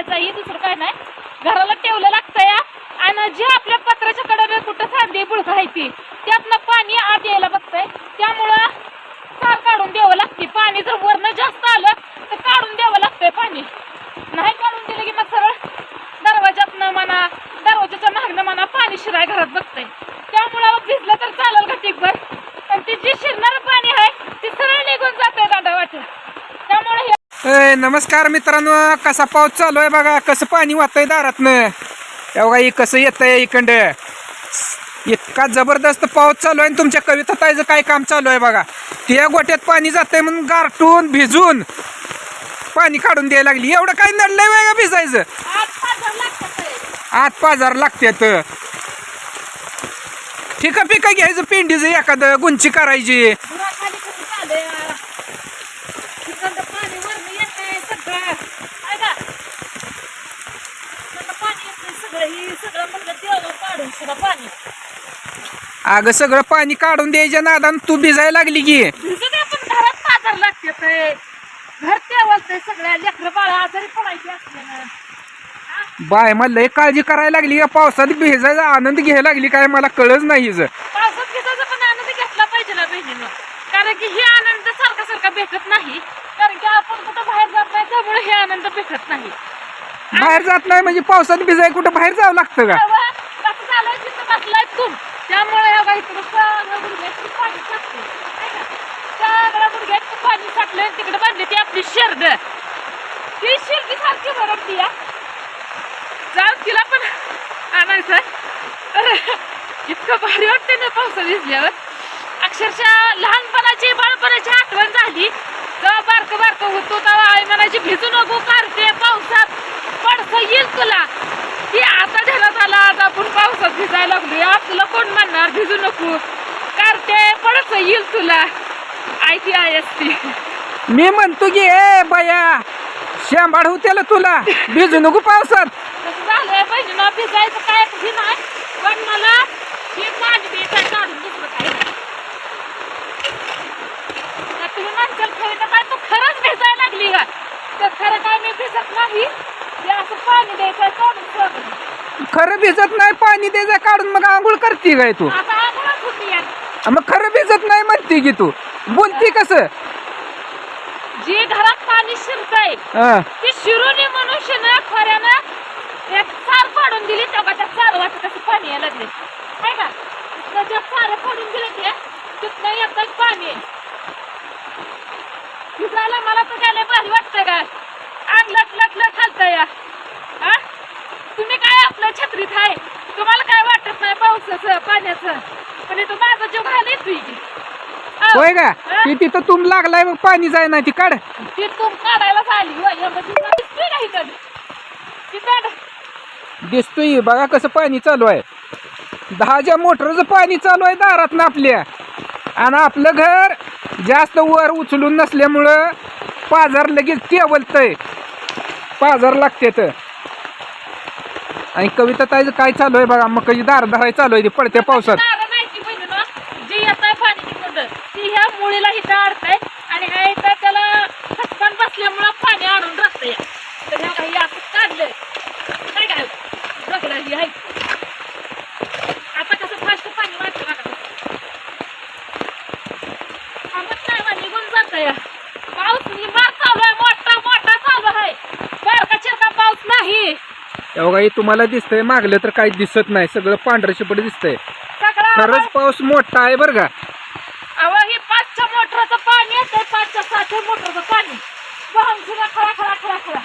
ठेवायचं ही दुसरं काय नाही. घराला ठेवलं लागतं या आणि जे आपल्या पत्राच्या कडेने कुठं सांडी बुडकं आहे ती त्यातनं पाणी आत यायला बघतंय. त्यामुळं चार काढून द्यावं लागते. पाणी जर वरनं जास्त आलं तर काढून द्यावं लागतंय पाणी नाही काढून दिलं की मग सरळ दरवाजातनं म्हणा दरवाजाच्या मागणं म्हणा पाणी शिराय घरात बघतंय त्यामुळं भिजलं तर चालेल का टिकभर पण ते जे शिरणारं पाणी आहे ते सरळ निघून जातंय दांडा वाटेल त्यामुळे हे नमस्कार मित्रांनो कसा पाऊस चालू आहे बघा. कसं पाणी वाहतंय दारातनं? हे बघा ही कसं येतंय इकडं? इतका जबरदस्त पाऊस चालू आहे आणि तुमच्या कविता ताईचं काय काम चालू आहे बघा. त्या गोट्यात पाणी जातंय म्हणून गारटून भिजून पाणी काढून द्यायला लागली. एवढं काय नडलंय वेगळं भिजायचं. आज पाजर लागतात आत पाजार लागत्यात. ठिका पिका घ्यायचं पेंडीचं एखादं गुंची करायची घराखाली कसं चाललंय यार? तिकडनं पाणी वरनं येतंय सगळं आहे का तिकडनं पाणी येतंय सगळं ही सगळं म्हणलं देवा काढून सुद्धा पाणी. अगं सगळं पाणी काढून द्यायच्या नादान तू भिजायला लागली की. भिजू दे पण घरात पाजर लागते ते. घर तेवलतंय सगळ्या लेकरं बाळा आजारी पडायची असल्यानं. बाय मला लय काळजी करायला लागली या पावसात. भिजायचा आनंद घ्यायला लागली काय मला कळच नाही हिचं. पावसात भिजायचा पण आनंद घेतला पाहिजे ना बहिणीनं. कारण की हे आनंद सारखा सारखा भेटत नाही. कारण की आपण कुठं बाहेर जात नाही त्यामुळे हे आनंद भेटत नाही. बाहेर जात नाही म्हणजे पावसात भिजाय कुठं बाहेर जावं लागतं का? तेव्हा तिथं त्यामुळे या बाई तुला सगळं गुडघ्यात पाणी साचते सगळ्या गुडघ्यात पाणी साठलंय तिकडे बांधले ती आपली शेरड ती शेरडी सारखी बरं या जाऊ तिला पण आणायचं इतकं भारी वाटते ना पावसा भिजल्यावर अक्षरशः लहानपणाची बाळपणाची आठवण झाली. जेव्हा बारकं बारकं होतो तेव्हा आई म्हणायची भिजू नको कारते पावसात पडसं येईल तुला. ती आता ध्यानात आला आज आपण पावसात भिजायला लागलोय. आपलं कोण म्हणणार? भिजू नको. कारते पडसं येईल तुला. आई ती आई असती. मी म्हणतो की ए बया शांबाड होत्याला तुला. भिजू नको पावसात. कसं झालंय. पाहिजे ना भिजायचं काय हे नाही. पण मला हे काढून दुसरं काय नाही. आता तुम्ही म्हणशाल खरं काय? तू खरंच भिजायला लागली का? तर खरं काय मी भिजत नाही? असं पाणी द्यायचं काढून सोडून खरं भिजत नाही पाणी द्यायचं काढून मग आंघोळ करते काय तू? आता होती मग खरं भिजत नाही म्हणते की तू. बोलती कसं? जे घरात पाणी शिरतंय हं. ती शिरोनी मनुष्यनं खऱ्यानं एक चार पाडून दिली तेव्हा त्या चार वाटत कसं पाणी यायला लागले. आहे का? तिथनं ज्या चार पाडून दिले ते तिथनं येतच पाणी भिजायला मला तर त्याला भारी वाटतं का? आग लट लट लट हालतं या. आपलं छत्रीत आहे. तुम्हाला काय वाटत नाही पावसाचं पाण्याचं? पण इथं माझा जीव घाल येतोय की अहो, होय का? हा? ती तिथं तुम लागलाय मग पाणी जाय ना ती काढ. ती तुम काढायला झाली होय. दिसतोय का इकडे तिकडे दिसतोय. बघा कसं पाणी चालू आहे. दहाच्या मोटरचं पाणी चालू आहे दारात ना आपल्या. आणि आपलं घर जास्त वर उचलून नसल्यामुळं पाजार लगेच टेवलतंय. पाजार लागते तर आणि कविता ताईचं काय चालू आहे बघा? मग कधी दार धराय चालू आहे ते पडत्या पावसात. दारं नाही ती बहिणी ना, जी येत आहे पाणी तिकडं ती ह्या मुळीला इथं अडतंय आणि ह्या इथं त्याला खटकन बसल्यामुळं पाणी आणून राहतंय. तर ह्या काही असं काढलंय काय काय दगडं ही आहे आता कसं फास्ट पाणी वाटतं बघा थांबत नाही बा, निघून जात या पाऊस निभार चालू आहे मोठा मोठा चालू आहे बारका चिरका पाऊस नाही काही तुम्हाला दिसतंय मागलं तर काही दिसत नाही. सगळं पांढरं शिपट दिसतंय. खरंच पाऊस मोठा आहे बरं का. अहो हे पाचच्या मोटरचं पाणी येतंय पाचच्या सहाच्या मोटरचं पाणी. वाहन सुद्धा खळा खळा खळा खळा?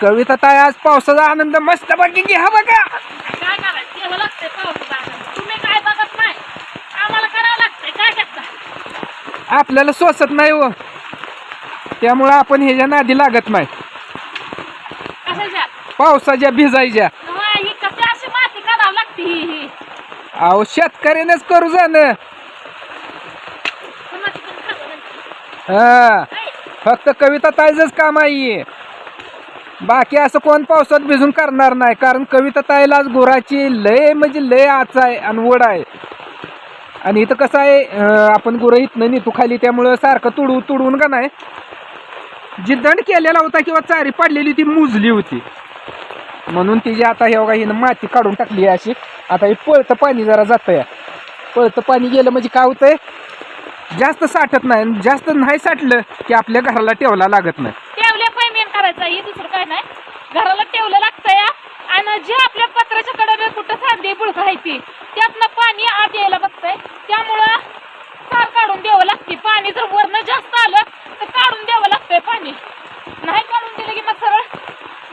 कविता ताई आज पावसाचा आनंद मस्त बाकी घ्या बघा. काय करायचं? घ्यावं लागतंय पावसाचा आनंद. तुम्ही काय बघत नाही? आम्हाला करावं लागतंय काय करता? आपल्याला सोसत नाही हो. त्यामुळं आपण ह्याच्या नादी लागत नाही. पावसाच्या भिजायच्या. अहो शेतकऱ्यानेच करू जाणं नाही. हा? फक्त कविता ताईचंच काम आहे बाकी असं कोण पावसात भिजून करणार नाही कारण कविता ताईला आज गुराची लय म्हणजे लय आच आहे आणि वड आहे. आणि इथं कसं आहे आपण गुरं इथनं नेतो खाली त्यामुळं सारखं तुडवू तुडवून का नाही? जी दंड केलेला होता किंवा चारी पाडलेली ती मुजली होती. म्हणून तिची आता हे बघा हिनं माती काढून टाकली अशी. आता हे पळतं पाणी जरा जातं या पळतं पाणी गेलं म्हणजे काय होतंय? जास्त साठत नाही आणि जास्त नाही साठलं की आपल्या घराला ठेवला लागत नाही. ठेवल्या पाय मेन करायचं हे दुसरं काय नाही. घराला ठेवलं लागतं या आणि जे आपल्या पत्राच्या कडे कुठं सांडे बुळक आहे ती त्यातनं पाणी आत यायला बघतंय. त्यामुळं सार काढून द्यावं लागते. पाणी जर वरनं जास्त आलं तर काढून द्यावं लागतंय नाही काढून दिलं की मग सरळ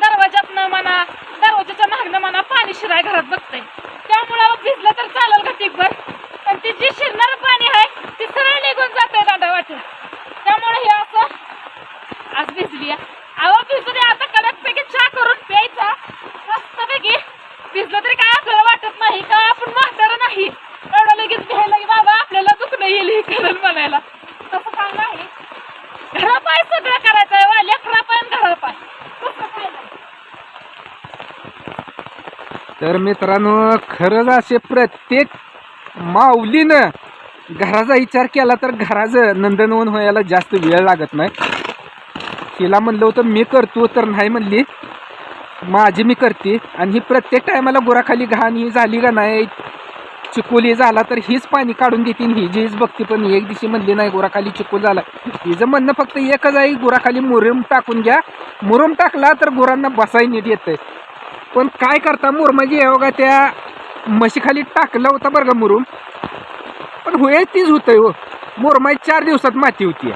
दरवाजातनं म्हणा दरवाजाच्या मागणं म्हणा पाणी शिराय घरात बघतंय. त्यामुळं भिजलं तर चालेल का टिकभर पण? ती जी शिरणारं पाणी आहे ती सरळ निघून जातंय दादा वाटून त्यामुळे हे असं आज भिजली आहे. अहो भिजू दे आता कडकपैकी चहा करून प्यायचा. मस्तपैकी भिजलं तरी काय आपल्याला वाटत नाही का? आपण म्हातारं नाही. एवढं लगेच घ्यायला की बाबा आपल्याला दुखणं येईल हे करण म्हणायला. तसं काय नाही. घरापाय सगळं करायचं आहे वा लेकरापाय आणि घरापाय तसं काय नाही तर मित्रांनो खरंच असे प्रत्येक माऊलीनं घराचा विचार केला तर घराचं नंदनवन व्हायला जास्त वेळ लागत नाही. तिला म्हणलं होतं मी करतो तर नाही म्हणली. माझी मी करते. आणि ही प्रत्येक टायमाला गुराखाली घाण ही झाली का नाही चिकोली झाला तर हीच पाणी काढून देते ही जीच बघते पण एक दिवशी म्हणली नाही गुराखाली चिकोल झाला. हिचं म्हणणं फक्त एकच आहे गुराखाली मुरुम टाकून घ्या. मुरुम टाकला तर गुरांना बसाय नीट येतंय. पण काय करता मुरमाजी म्हणजे हे बघा त्या म्हशीखाली टाकलं होतं बरं का मुरुम. पण होय तीच होतंय हो. मोरमाई चार दिवसात माती होती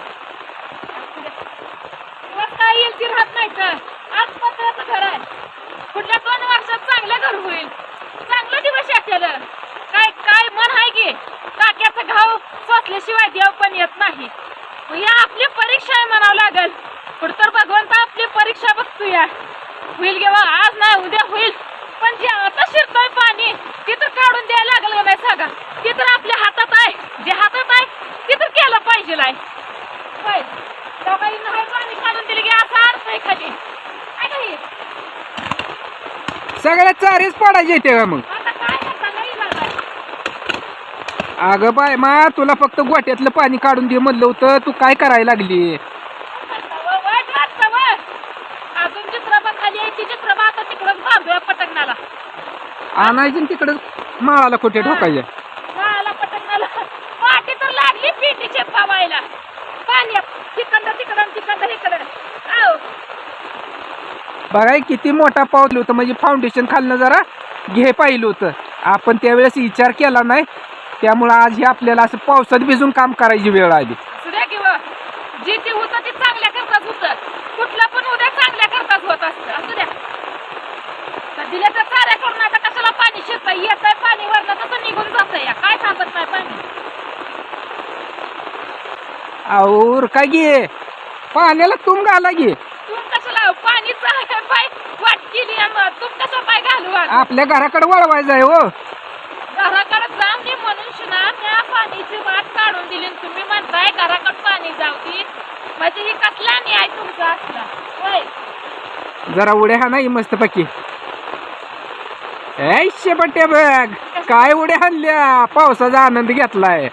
दिवस काय येईल ती राहत नाही तर आज पत्राचं घर आहे पुढल्या दोन वर्षात चांगलं घर होईल चांगलं दिवस येतील काय काय मन आहे की काक्याचा घाव सोसल्याशिवाय देव पण येत नाही मग या आपली परीक्षा आहे म्हणावं लागल पुढतर भगवंत आपली परीक्षा बघतो या किंवा आज नाही उद्या होईल. पण जे आता शिरतोय पाणी ते तर काढून द्यायला लागलं नाही सांगा ते तर आपल्या हातात आहे. जे हातात आहे ते तर केलं पाहिजे पाणी काढून दिले की असा अर्थ आहे खाली. सगळ्या चारीच पाडायचे येते का मग. अगं बाय मा तुला फक्त गोट्यातलं पाणी काढून दे म्हणलं होतं. तू काय करायला लागली वाईट वाटतं व. अजून चित्रपा खाली आहे ती चित्रपा आता तिकडच बांधूया पटकनाला आणायची आणि तिकडं माळाला खोटे ठोकायचे. मला पटकनाला पाठी तर लागली पिटीचे पावायला पाण्यात तिकडं तिकडं तिकडं इकडं. आहो बघाय किती मोठा पाऊस होतं. म्हणजे फाउंडेशन खालनं जरा घे पाहिलं होतं. आपण त्यावेळेस विचार केला नाही. त्यामुळं आज हे आपल्याला असं पावसात भिजून काम करायची वेळ आली. सुद्या किंवा जे ते होतं ते चांगल्या करताच होतं. कुठलं पण उद्या चांगल्या करताच होत असतं. असू द्या. तर दिल्या तर चाऱ्या करून आता पाणी शिरता येत आहे पाणी वरनं तसं निघून जात या काय थांबत नाही पाणी? और काय घे. पाण्याला तुम घाला घे. तू कशाला? पाणी चालतं पाय वाट केली आहे पाय घालू? आपल्या घराकडे वळवायचं आहे हो. घराकडे जाऊन दे मनुष्य ना त्या पाणीची वाट काढून दिली आणि तुम्ही म्हणताय घराकडे पाणी जाऊ दे. म्हणजे ही कसला न्याय तुमचा असला? होय. जरा उड्या हा नाही मस्त पैकी ऐ शेपट्या बघ काय उड्या हल्ल्या पावसाचा आनंद घेतलाय.